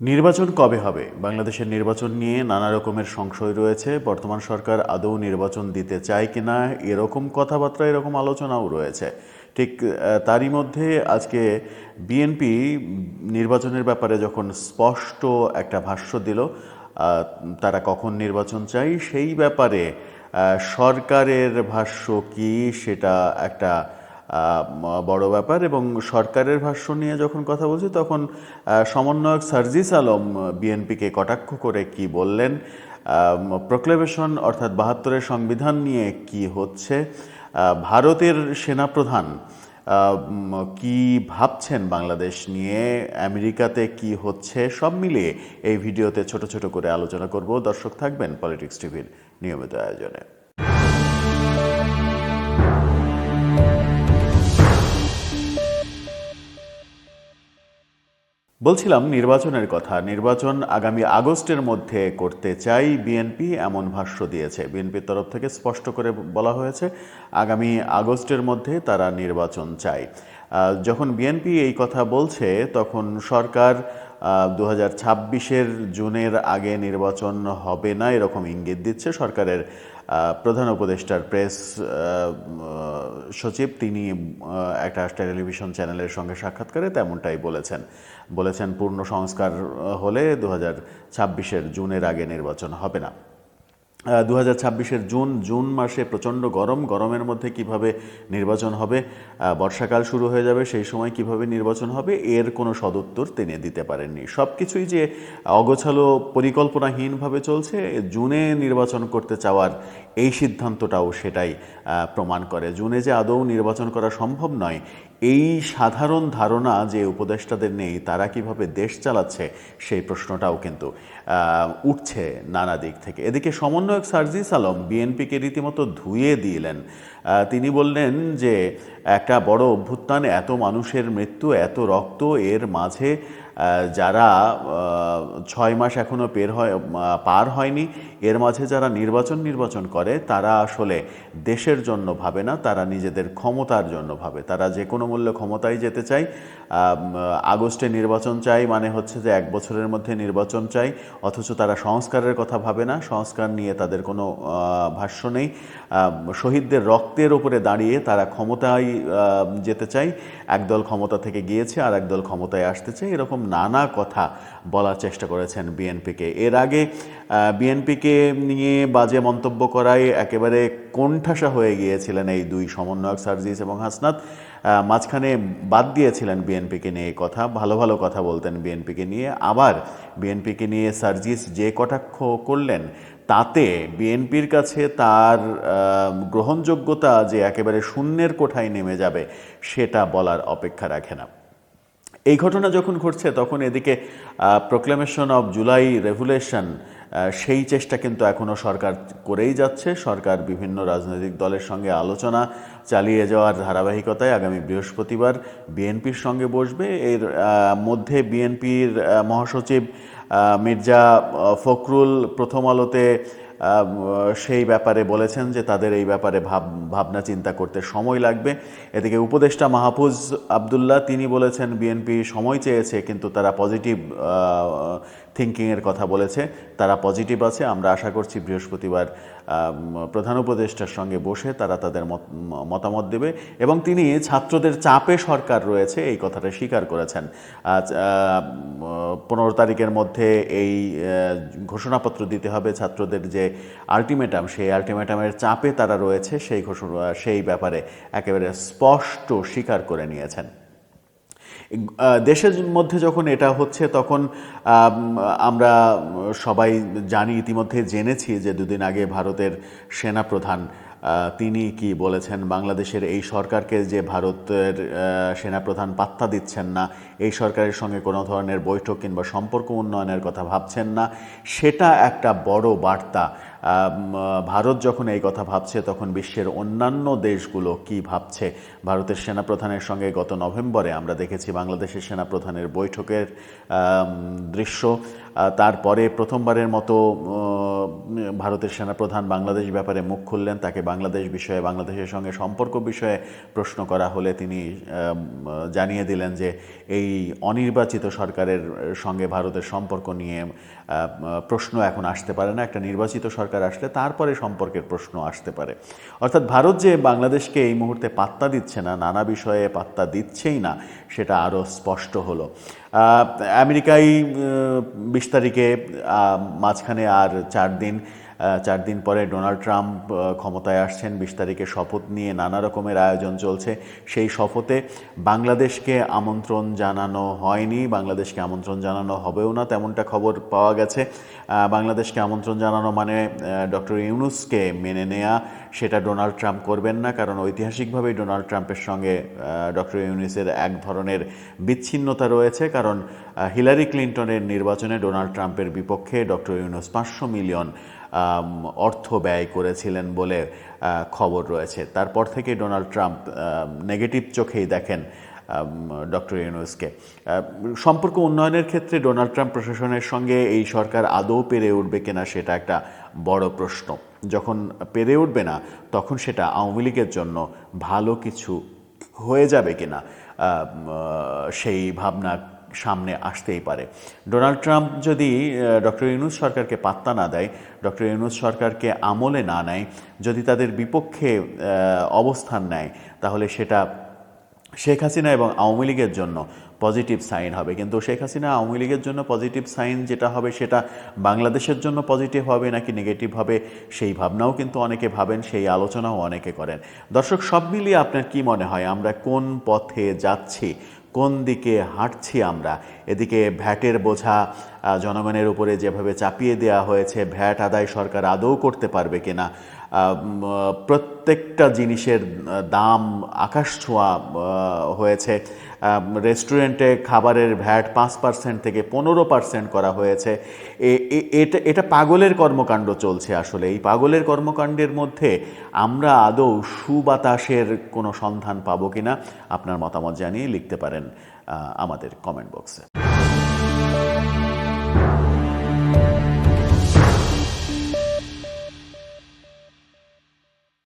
নির্বাচন কবে হবে? বাংলাদেশের নির্বাচন নিয়ে নানা রকমের সংশয় রয়েছে। বর্তমান সরকার আদৌ নির্বাচন দিতে চায় কিনা এরকম কথাবার্তা, এরকম আলোচনাও রয়েছে। ঠিক তারই মধ্যে আজকে বিএনপি নির্বাচনের ব্যাপারে যখন স্পষ্ট একটা ভাষ্য দিল তারা কখন নির্বাচন চাই সেই ব্যাপারে সরকারের ভাষ্য কি সেটা একটা বড় ব্যাপার এবং সরকারের ভাষ্য নিয়ে যখন কথা বলছি তখন সমন্বয়ক সার্জিস আলম বিএনপিকে কটাক্ষ করে কি বললেন প্রক্লেবেশন অর্থাৎ বাহাত্তরের সংবিধান নিয়ে কি হচ্ছে ভারতের সেনাপ্রধান কি ভাবছেন বাংলাদেশ নিয়ে, আমেরিকাতে কি হচ্ছে, সব মিলিয়ে এই ভিডিওতে ছোট ছোট করে আলোচনা করব। দর্শক থাকবেন পলিটিক্স টিভির নিয়মিত আয়োজনে। বলছিলাম নির্বাচনের কথা। নির্বাচন আগামী আগস্টের মধ্যে করতে চাই বিএনপি, এমন ভাষ্য দিয়েছে। বিএনপির তরফ থেকে স্পষ্ট করে বলা হয়েছে, আগামী আগস্টের মধ্যে তারা নির্বাচন চায়। যখন বিএনপি এই কথা বলছে, তখন সরকার দু হাজার জুনের আগে নির্বাচন হবে না, এরকম ইঙ্গিত দিচ্ছে সরকারের প্রধান উপদেষ্টার প্রেস সচিব, তিনি একটা টেলিভিশন চ্যানেলের সঙ্গে সাক্ষাৎকারে তেমনটাই বলেছেন। বলেছেন, পূর্ণ সংস্কার হলে দু হাজার ছাব্বিশের জুনের আগে নির্বাচন হবে না। দু হাজার জুন জুন মাসে প্রচণ্ড গরম। গরমের মধ্যে কীভাবে নির্বাচন হবে? বর্ষাকাল শুরু হয়ে যাবে, সেই সময় কীভাবে নির্বাচন হবে? এর কোনো সদুত্তর তিনি দিতে পারেননি। সব কিছুই যে অগোছালো, পরিকল্পনাহীনভাবে চলছে, জুনে নির্বাচন করতে চাওয়ার এই সিদ্ধান্তটাও সেটাই প্রমাণ করে। জুনে যে আদৌ নির্বাচন করা সম্ভব নয় এই সাধারণ ধারণা যে উপদেষ্টাদের নেই, তারা কীভাবে দেশ চালাচ্ছে, সেই প্রশ্নটাও কিন্তু উঠছে নানা দিক থেকে। এদিকে সমন্বয়ক সার্জিস আলম বিএনপিকে রীতিমতো ধুয়ে দিলেন। তিনি বললেন যে, একটা বড় অভ্যুত্থান এত মানুষের মৃত্যু, এত রক্ত, এর মাঝে যারা ছয় মাস এখনও পের হয় পার হয়নি, এর মাঝে যারা নির্বাচন নির্বাচন করে, তারা আসলে দেশের জন্য ভাবে না, তারা নিজেদের ক্ষমতার জন্য ভাবে। তারা যে কোনো মূল্যে ক্ষমতায় যেতে চায়। আগস্টে নির্বাচন চাই মানে হচ্ছে যে এক বছরের মধ্যে নির্বাচন চাই, অথচ তারা সংস্কারের কথা ভাবে না। সংস্কার নিয়ে তাদের কোনো ভাষ্য নেই। শহীদদের রক্তের ওপরে দাঁড়িয়ে তারা ক্ষমতায় যেতে চাই একদল ক্ষমতা থেকে গিয়েছে আর একদল ক্ষমতায় আসতে চাই এরকম নানা কথা বলার চেষ্টা করেছেন বিএনপিকে। এর আগে বিএনপিকে নিয়ে বাজে মন্তব্য করায় একেবারে কোণঠাসা হয়ে গিয়েছিলেন এই দুই সমন্বয়ক সার্জিস এবং হাসনাত। মাঝখানে বাদ দিয়েছিলেন বিএনপিকে নিয়ে কথা, ভালো ভালো কথা বলতেন বিএনপিকে নিয়ে। আবার বিএনপিকে নিয়ে সার্জিস যে কটাক্ষ করলেন, তাতে বিএনপির কাছে তার গ্রহণযোগ্যতা যে একেবারে শূন্যের কোঠায় নেমে যাবে, সেটা বলার অপেক্ষা রাখে না। এই ঘটনা যখন ঘটছে, তখন এদিকে প্রোক্লেমেশন অব জুলাই রেভুলেশন সেই চেষ্টা কিন্তু এখনও সরকার করেই যাচ্ছে। সরকার বিভিন্ন রাজনৈতিক দলের সঙ্গে আলোচনা চালিয়ে যাওয়ার ধারাবাহিকতায় আগামী বৃহস্পতিবার বিএনপির সঙ্গে বসবে। এর মধ্যে বিএনপির মহাসচিব মির্জা ফখরুল প্রথম আলোতে সেই ব্যাপারে বলেছেন যে তাদের এই ব্যাপারে ভাব, ভাবনা চিন্তা করতে সময় লাগবে। এদিকে উপদেষ্টা মাহফুজ আবদুল্লাহ, তিনি বলেছেন, বিএনপি সময় চেয়েছে, কিন্তু তারা পজিটিভ থিঙ্কিংয়ের কথা বলেছে, তারা পজিটিভ আছে, আমরা আশা করছি বৃহস্পতিবার প্রধান উপদেষ্টার সঙ্গে বসে তারা তাদের মত- মতামত দেবে এবং তিনি ছাত্রদের চাপে সরকার রয়েছে, এই কথাটা স্বীকার করেছেন। পনেরো তারিখের মধ্যে এই ঘোষণাপত্র দিতে হবে ছাত্রদের যে আলটিমেটাম সেই আলটিমেটামের চাপে তারা রয়েছে, সেই ঘোষণা, সেই ব্যাপারে একেবারে স্পষ্ট স্বীকার করে নিয়েছেন। দেশের মধ্যে যখন এটা হচ্ছে, তখন আমরা সবাই জানি, ইতিমধ্যে জেনেছি যে দুদিন আগে ভারতের সেনাপ্রধান তিনি কি বলেছেন, বাংলাদেশের এই সরকারকে যে ভারতের সেনাপ্রধান পাত্তা দিচ্ছেন না, এই সরকারের সঙ্গে কোনো ধরনের বৈঠক কিংবা সম্পর্ক উন্নয়নের কথা ভাবছেন না, সেটা একটা বড় বার্তা। ভারত যখন এই কথা ভাবছে, তখন বিশ্বের অন্যান্য দেশগুলো কি ভাবছে? ভারতের সেনাপ্রধানের সঙ্গে গত নভেম্বরে আমরা দেখেছি বাংলাদেশের সেনাপ্রধানের বৈঠকের দৃশ্য। তারপরে প্রথমবারের মতো ভারতের সেনাপ্রধান বাংলাদেশ ব্যাপারে মুখ খুললেন। তাকে বাংলাদেশ বিষয়ে, বাংলাদেশের সঙ্গে সম্পর্ক বিষয়ে প্রশ্ন করা হলে তিনি জানিয়ে দিলেন যে এই অনির্বাচিত সরকারের সঙ্গে ভারতের সম্পর্ক নিয়ে প্রশ্ন এখন আসতে পারে না। একটা নির্বাচিত সরকার আসলে তারপরে সম্পর্কের প্রশ্ন আসতে পারে। অর্থাৎ ভারত যে বাংলাদেশকে এই মুহূর্তে পাত্তা দিচ্ছে না, নানা বিষয়ে পাত্তা দিচ্ছেই না, সেটা আরও স্পষ্ট হলো। আমেরিকায় বিশ তারিখে মাঝখানে আর চার দিন। চার দিন পরে ডোনাল্ড ট্রাম্প ক্ষমতায় আসছেন। বিশ তারিখে শপথ নিয়ে নানা রকমের আয়োজন চলছে। সেই শপথে বাংলাদেশকে আমন্ত্রণ জানানো হয়নি। বাংলাদেশকে আমন্ত্রণ জানানো হবেও না, তেমনটা খবর পাওয়া গেছে। বাংলাদেশকে আমন্ত্রণ জানানো মানে ডক্টর ইউনুসকে মেনে নেয়া, সেটা ডোনাল্ড ট্রাম্প করবেন না। কারণ ঐতিহাসিকভাবেই ডোনাল্ড ট্রাম্পের সঙ্গে ডক্টর ইউনুসের এক ধরনের বিচ্ছিন্নতা রয়েছে। কারণ হিলারি ক্লিন্টনের নির্বাচনে ডোনাল্ড ট্রাম্পের বিপক্ষে ডক্টর ইউনুস পাঁচশো মিলিয়ন অর্থ ব্যয় করেছিলেন বলে খবর রয়েছে। তারপর থেকে ডোনাল্ড ট্রাম্প নেগেটিভ চোখেই দেখেন ডক্টর ইউনুসকে। সম্পর্ক উন্নয়নের ক্ষেত্রে ডোনাল্ড ট্রাম্প প্রশাসনের সঙ্গে এই সরকার আদৌ পেরে উঠবে কিনা সেটা একটা বড় প্রশ্ন। যখন পেরে উঠবে না, তখন সেটা আওয়ামী লীগের জন্য ভালো কিছু হয়ে যাবে কিনা সেই ভাবনা সামনে আসতেই পারে। ডোনাল্ড ট্রাম্প যদি ডক্টর ইউনুস সরকারকে পাত্তা না দেয়, ডক্টর ইউনুস সরকারকে আমলে না নেয়, যদি তাদের বিপক্ষে অবস্থান নেয়, তাহলে সেটা শেখ হাসিনা এবং আওয়ামী লীগের জন্য পজিটিভ সাইন হবে। কিন্তু শেখ হাসিনা আওয়ামী লীগের জন্য পজিটিভ সাইন যেটা হবে সেটা বাংলাদেশের জন্য পজিটিভ হবে নাকি নেগেটিভ হবে সেই ভাবনাও কিন্তু অনেকে ভাবেন, সেই আলোচনাও অনেকে করেন। দর্শক, সব মিলিয়ে আপনার কি মনে হয়, আমরা কোন পথে যাচ্ছি, কোন দিকে হাঁটছি আমরা? এদিকে ভ্যাটের বোঝা জনগণের উপরে যেভাবে চাপিয়ে দেওয়া হয়েছে, ভ্যাট আদায় সরকার আদৌ করতে পারবে কিনা? প্রত্যেকটা জিনিসের দাম আকাশ ছোঁয়া হয়েছে। রেস্টুরেন্টে খাবারের ভ্যাট পাঁচ পার্সেন্ট থেকে পনেরো পার্সেন্ট করা হয়েছে। এটা এটা পাগলের কর্মকাণ্ড চলছে আসলে। এই পাগলের কর্মকাণ্ডের মধ্যে আমরা আদৌ সুবাতাসের কোনো সন্ধান পাবো কিনা, আপনার মতামত জানিয়ে লিখতে পারেন আমাদের কমেন্ট বক্সে